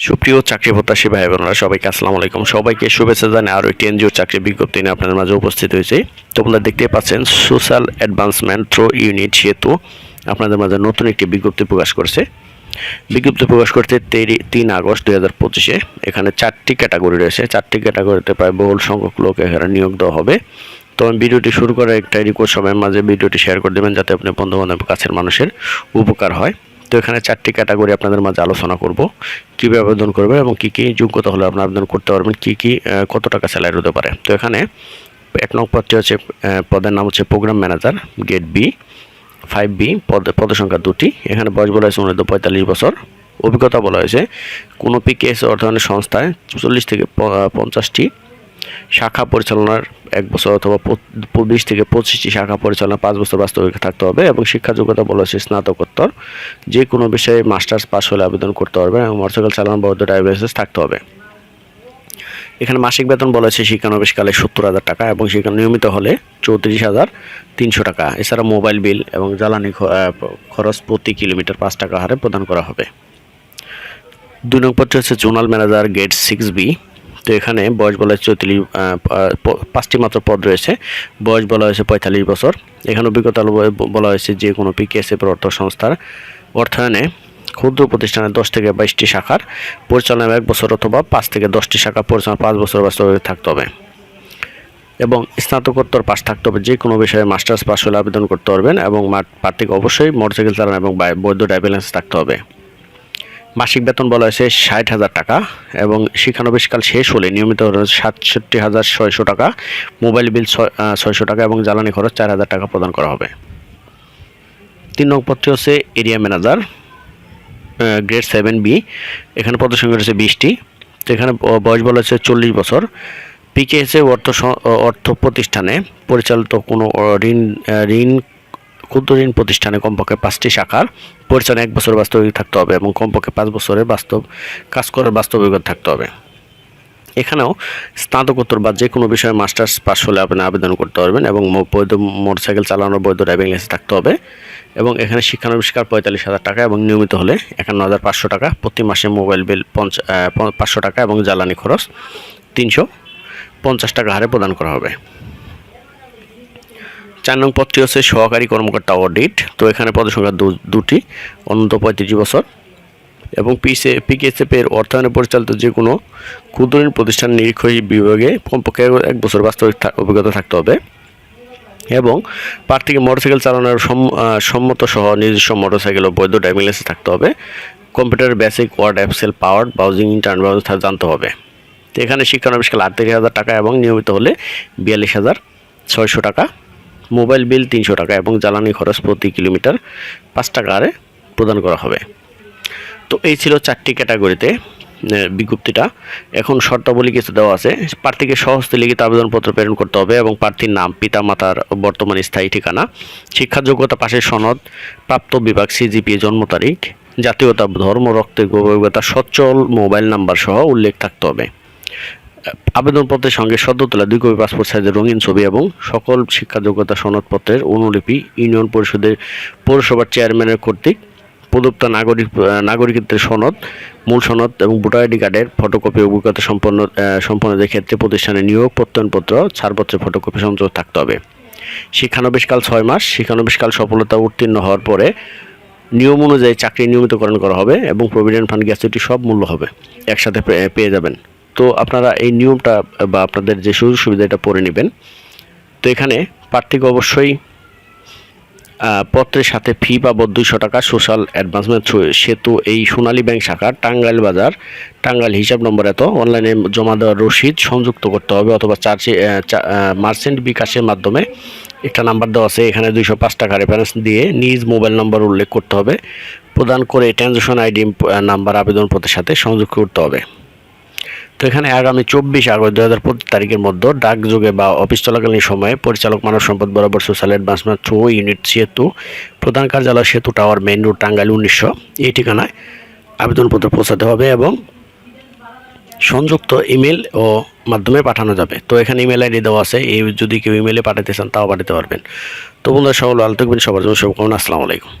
সুপ্রিয় চাকরি প্রত্যাশী ভাই বোনেরা, সবাইকে আসসালামু আলাইকুম। সবাইকে শুভেচ্ছা জানিয়ে আরও একটি এনজিও চাকরি বিজ্ঞপ্তি নিয়ে আপনাদের মাঝে উপস্থিত হয়েছে। তোমরা দেখতে পাচ্ছেন সোশ্যাল অ্যাডভান্সমেন্ট থ্রো ইউনিট সেতু আপনাদের মাঝে নতুন একটি বিজ্ঞপ্তি প্রকাশ করছে। বিজ্ঞপ্তি প্রকাশ করতে তেরি- তিন আগস্ট দুই হাজার পঁচিশে। এখানে চারটি ক্যাটাগরি রয়েছে। চারটি ক্যাটাগরিতে প্রায় বহুল সংখ্যক লোক এখানে নিয়োগ দেওয়া হবে। তো আমি ভিডিওটি শুরু করার একটা রিকোয়েস্ট সময়ের মাঝে ভিডিওটি শেয়ার করে দেবেন যাতে আপনি বন্ধু বান্ধব কাছের মানুষের উপকার হয়। তো এখানে চারটি ক্যাটাগরি আপনাদের মাঝে আলোচনা করব। কীভাবে আবেদন করবেন এবং কী কী যোগ্যতা হলে আপনি আবেদন করতে পারবেন, কী কী কত টাকা স্যালারি হতে পারে। তো এখানে এক নং পদটি হচ্ছে পদের নাম হচ্ছে program manager grade B five B পদ পদ সংখ্যা দুটি। এখানে বয়স বলা হয়েছে উনিশ পঁয়তাল্লিশ বছর। অভিজ্ঞতা বলা হয়েছে, কোনো পিকেএস অর্থায়নের সংস্থায় চল্লিশ থেকে পঞ্চাশটি শাখা পরিচালনার এক বছর অথবা বিশ থেকে পঁচিশটি শাখা পরিচালনা পাঁচ বছর বাস্তবিক থাকতে হবে এবং শিক্ষা যোগ্যতা বলা হচ্ছে স্নাতকোত্তর। যে কোনো বিষয়ে মাস্টার্স পাস হলে আবেদন করতে পারবে এবং মোটরসাইকেল চালানোর বৈধ ড্রাইভিং লাইসেন্স থাকতে হবে। এখানে মাসিক বেতন বলা হয়েছে শিক্ষানবিশকালে সত্তর হাজার টাকা এবং সেখানে নিয়মিত হলে চৌত্রিশ হাজার তিনশো টাকা। এছাড়া মোবাইল বিল এবং জ্বালানি খরচ প্রতি কিলোমিটার পাঁচ টাকা হারে প্রদান করা হবে। দুই নম্বরটি হচ্ছে zonal manager grade six B. তো এখানে বয়স বলা হয়েছে চৌত্রিশ পাঁচটি মাত্র পদ রয়েছে। বয়স বলা হয়েছে পঁয়তাল্লিশ বছর। এখানে অভিজ্ঞতা বলা হয়েছে যে কোনো পিকেএসএফ অর্থ সংস্থার অর্থায়নে ক্ষুদ্র প্রতিষ্ঠানের দশ থেকে বাইশটি শাখার পরিচালনা এক বছর অথবা পাঁচ থেকে দশটি শাখা পরিচালনা পাঁচ বছর বাস্তবে থাকতে হবে। এবং স্নাতকোত্তর পাশ থাকতে হবে, যে কোনো বিষয়ে মাস্টার্স পাস হলে আবেদন করতে পারবেন এবং প্রার্থীকে অবশ্যই মোটরসাইকেল চালানো এবং বৈধ ড্রাইভিং লাইসেন্স থাকতে হবে। মাসিক বেতন বলা হয়েছে ষাট হাজার টাকা এবং শিক্ষানবিশকাল শেষ হলে নিয়মিত সাতষট্টি হাজার ছয়শো টাকা, মোবাইল বিল ছয়- ছয়শো টাকা এবং জ্বালানি খরচ চার হাজার টাকা প্রদান করা হবে। তিন নং পদটি হচ্ছে area manager grade seven B. এখানে পদসংখ্যা রয়েছে বিশটি। তো এখানে বয়স বলা হয়েছে চল্লিশ বছর। পিকেএসএ অর্থ অর্থ প্রতিষ্ঠানে পরিচালিত কোনো ঋণ ঋণ ক্ষুদ্র ঋণ প্রতিষ্ঠানে কমপক্ষে পাঁচটি শাখার পরিচালনা এক বছর বাস্তবিক থাকতে হবে এবং কমপক্ষে পাঁচ বছরের বাস্তব, কাজ করার বাস্তবিকতা থাকতে হবে। এখানেও স্নাতকোত্তর বা যে কোনো বিষয়ে মাস্টার্স পাস হলে আপনি আবেদন করতে পারবেন এবং বৈধ মোটরসাইকেল চালানোর বৈধ ড্রাইভিং লাইসেন্স থাকতে হবে এবং এখানে শিক্ষানবিষ্কার পঁয়তাল্লিশ হাজার টাকা এবং নিয়মিত হলে একান্ন হাজার পাঁচশো টাকা প্রতি মাসে মোবাইল বিল পঞ্চ পাঁচশো টাকা এবং জ্বালানি খরচ তিনশো পঞ্চাশ টাকা হারে প্রদান করা হবে। চার নং পদটি হচ্ছে সহকারী কর্মকর্তা অডিট। তো এখানে পদসংখ্যা দু- দুটি, অনন্ত পঁয়ত্রিশ বছর। এবং পিসে, পিকেএসএফ এর অর্থায়নে পরিচালিত যে কোনো ক্ষুদ্র ঋণ প্রতিষ্ঠান নিরীক্ষী বিভাগে কমপক্ষে এক বছর বাস্তবিক অভিজ্ঞতা থাকতে হবে। এবং প্রার্থীকে মোটরসাইকেল চালানোর সম- সম্মত সহ নিজস্ব মোটরসাইকেল ও বৈধ ড্রাইভিং লাইসেন্স থাকতে হবে। Computer, basic, Word Excel power, browsing, internet ব্যবস্থা জানতে হবে। তো এখানে শিক্ষানবিষ্কাল আটত্রিশ হাজার টাকা এবং নিয়মিত হলে বিয়াল্লিশ হাজার ছয়শো টাকা। মোবাইল বিল তিনশো টাকা এবং জ্বালানি খরচ প্রতি কিলোমিটার পাঁচ টাকা হারে প্রদান করা হবে। তো এই ছিল চারটি ক্যাটাগরিতে বিজ্ঞপ্তিটা। এখন শর্তাবলী কিছু দেওয়া আছে। প্রার্থীকে সহজতে লিখিত আবেদনপত্র প্রেরণ করতে হবে এবং প্রার্থীর নাম পিতা মাতার বর্তমান স্থায়ী ঠিকানা শিক্ষা যোগ্যতা পাশের সনদ, প্রাপ্ত বিভাগ সিজিপি জন্ম তারিখ, জাতীয়তা, ধর্ম, রক্তের গভীরতা সচ্ছল মোবাইল নাম্বার সহ উল্লেখ থাকতে হবে। আবেদনপত্রের সঙ্গে সদ্য তোলা দুই কপি পাসপোর্ট সাইজের রঙিন ছবি এবং সকল শিক্ষা যোগ্যতা সনদপত্রের অনুলিপি ইউনিয়ন পরিষদের পৌরসভার চেয়ারম্যানের কর্তৃক প্রদত্ত নাগরিক নাগরিকত্বের সনদ, মূল সনদ এবং ভোটার আইডি কার্ডের ফটোকপি অভিজ্ঞতা সম্পন্ন সম্পন্নদের ক্ষেত্রে প্রতিষ্ঠানে নিয়োগ, প্রত্যয়নপত্র, ছাড়পত্রের ফটোকপি সংযোগ থাকতে হবে। শিক্ষানবিশকাল ছয় মাস, শিক্ষানবিশকাল সফলতা উত্তীর্ণ হওয়ার পরে নিয়ম অনুযায়ী চাকরি নিয়মিতকরণ করা হবে এবং প্রভিডেন্ট ফান্ড গ্যাসুইটি সব মূল্য হবে, একসাথে পেয়ে যাবেন। তো আপনারা এই নিয়মটা বা আপনাদের যে সুযোগ সুবিধা এটা পড়ে নেবেন। তো এখানে প্রার্থীকে অবশ্যই পত্রের সাথে ফি বাবদ দুইশো টাকা, সোশ্যাল অ্যাডভান্সমেন্ট সেতু এই সোনালী ব্যাংক শাখা, টাঙ্গাইল বাজার। টাঙ্গাইল হিসাব নম্বর এত, অনলাইনে জমা দেওয়ার রসিদ সংযুক্ত করতে হবে অথবা চার্জে মার্চেন্ট বিকাশের মাধ্যমে। একটা নাম্বার দেওয়া আছে, এখানে দুইশো পাঁচ টাকা রেফারেন্স দিয়ে নিজ মোবাইল নম্বর উল্লেখ করতে হবে। প্রদান করে ট্রানজ্যাকশন আইডি নাম্বার, আবেদনপত্রের সাথে সংযুক্ত করতে হবে। তো এখানে আগামী চব্বিশ আগস্ট দু হাজার পঁচিশ তারিখের মধ্যে ডাকযোগে বা অফিস চলাকালীন সময়ে পরিচালক মানব সম্পদ বরাবর সোশ্যাল অ্যাডভান্সমেন্ট থ্রু ইউনিট সেতু, প্রধান কার্যালয় সেতু টাওয়ার মেইন রোড টাঙ্গাইল উনিশশো, এই ঠিকানায় আবেদনপত্র পৌঁছাতে হবে এবং সংযুক্ত ইমেল ও মাধ্যমে পাঠানো যাবে। তো এখানে ইমেল আইডি দেওয়া আছে, এই যদি কেউ ইমেলে পাঠাতে চান তাও পাঠাতে পারবেন। তো বন্ধুরা, সকল আলো সবার জন্য শুভকামনা, আসসালামু আলাইকুম।